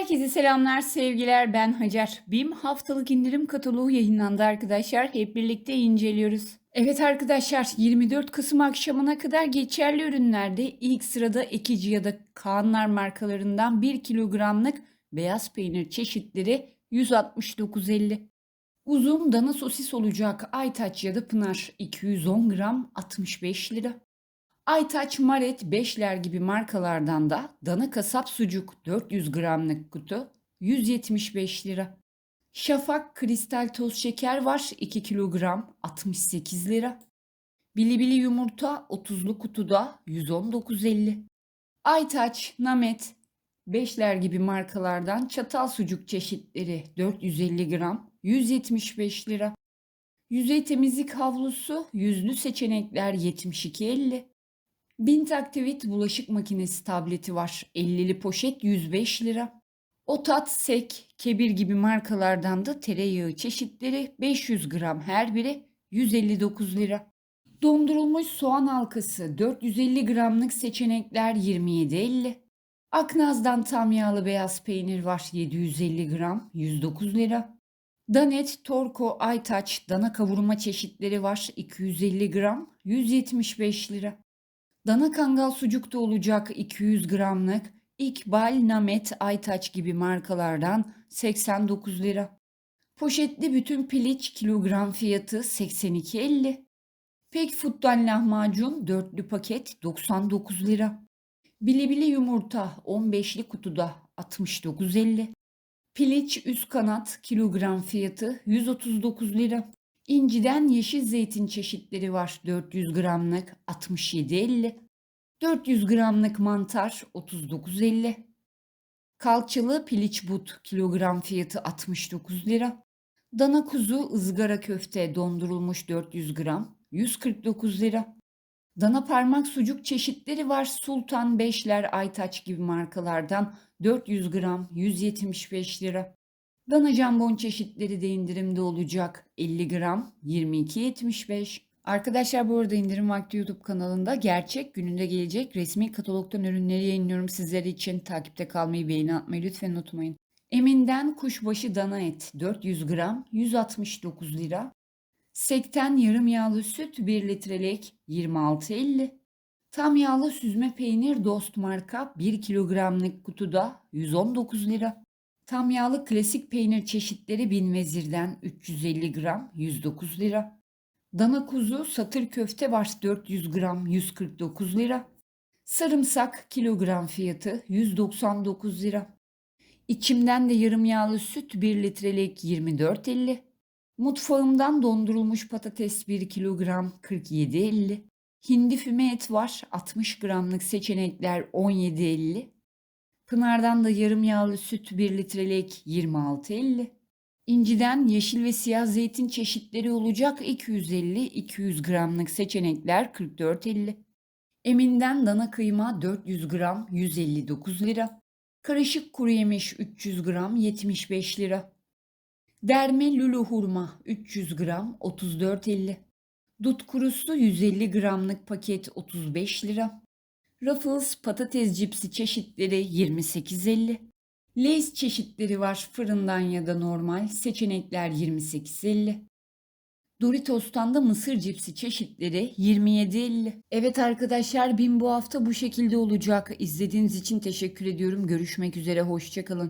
Herkese selamlar, sevgiler. Ben Hacer. BİM haftalık indirim kataloğu yayınlandı arkadaşlar. Hep birlikte inceliyoruz. Evet arkadaşlar, 24 Kasım akşamına kadar geçerli ürünlerde ilk sırada Ekici ya da Kaanlar markalarından 1 kilogramlık beyaz peynir çeşitleri 169.50. Uzun dana sosis olacak Aytaç ya da Pınar 210 gram 65 lira. Aytaç, Maret, Beşler gibi markalardan da dana kasap sucuk 400 gramlık kutu 175 lira. Şafak kristal toz şeker var 2 kilogram 68 lira. Bilibili yumurta 30'lu kutuda 119.50. Aytaç, Namet, Beşler gibi markalardan çatal sucuk çeşitleri 450 gram 175 lira. Yüzey temizlik havlusu yüzlü seçenekler 72.50. Bint Activit bulaşık makinesi tableti var. 50'li poşet 105 lira. Otat, Sek, Kebir gibi markalardan da tereyağı çeşitleri 500 gram her biri 159 lira. Dondurulmuş soğan halkası 450 gramlık seçenekler 27.50. Aknaz'dan tam yağlı beyaz peynir var 750 gram 109 lira. Danet, Torko, Aytaç, dana kavurma çeşitleri var 250 gram 175 lira. Dana kangal sucuk da olacak 200 gramlık. İkbal, Namet, Aytaç gibi markalardan 89 lira. Poşetli bütün piliç kilogram fiyatı 82.50. Pek Food'dan lahmacun dörtlü paket 99 lira. Bilibili yumurta 15'li kutuda 69.50. Piliç üst kanat kilogram fiyatı 139 lira. İnciden yeşil zeytin çeşitleri var 400 gramlık 67.50. 400 gramlık mantar 39.50. Kalçalı piliç but kilogram fiyatı 69 lira. Dana kuzu ızgara köfte dondurulmuş 400 gram 149 lira. Dana parmak sucuk çeşitleri var. Sultan Beşler, Aytaç gibi markalardan 400 gram 175 lira. Dana jambon çeşitleri de indirimde olacak. 50 gram 22.75. Arkadaşlar bu arada indirim vakti YouTube kanalında gerçek gününde gelecek resmi katalogdan ürünleri yayınlıyorum sizler için. Takipte kalmayı, beğeni atmayı lütfen unutmayın. Emin'den kuşbaşı dana et 400 gram 169 lira. Sekten yarım yağlı süt 1 litrelik 26.50. Tam yağlı süzme peynir Dost marka 1 kilogramlık kutuda 119 lira. Tam yağlı klasik peynir çeşitleri Bin Vezir'den 350 gram 109 lira. Dana kuzu satır köfte var 400 gram 149 lira. Sarımsak kilogram fiyatı 199 lira. İçimden de yarım yağlı süt 1 litrelik 24.50. Mutfağımdan dondurulmuş patates 1 kilogram 47.50. Hindi füme et var 60 gramlık seçenekler 17.50. Pınar'dan da yarım yağlı süt 1 litrelik 26.50. İnciden yeşil ve siyah zeytin çeşitleri olacak 250-200 gramlık seçenekler 44.50. Emin'den dana kıyma 400 gram 159 lira. Karışık kuru yemiş 300 gram 75 lira. Derme lulu hurma 300 gram 34.50. Dut kurusu 150 gramlık paket 35 lira. Ruffles patates cipsi çeşitleri 28.50. Lay's çeşitleri var fırından ya da normal. Seçenekler 28.50. Doritos'tan da mısır cipsi çeşitleri 27.50. Evet arkadaşlar bin bu hafta bu şekilde olacak. İzlediğiniz için teşekkür ediyorum. Görüşmek üzere hoşçakalın.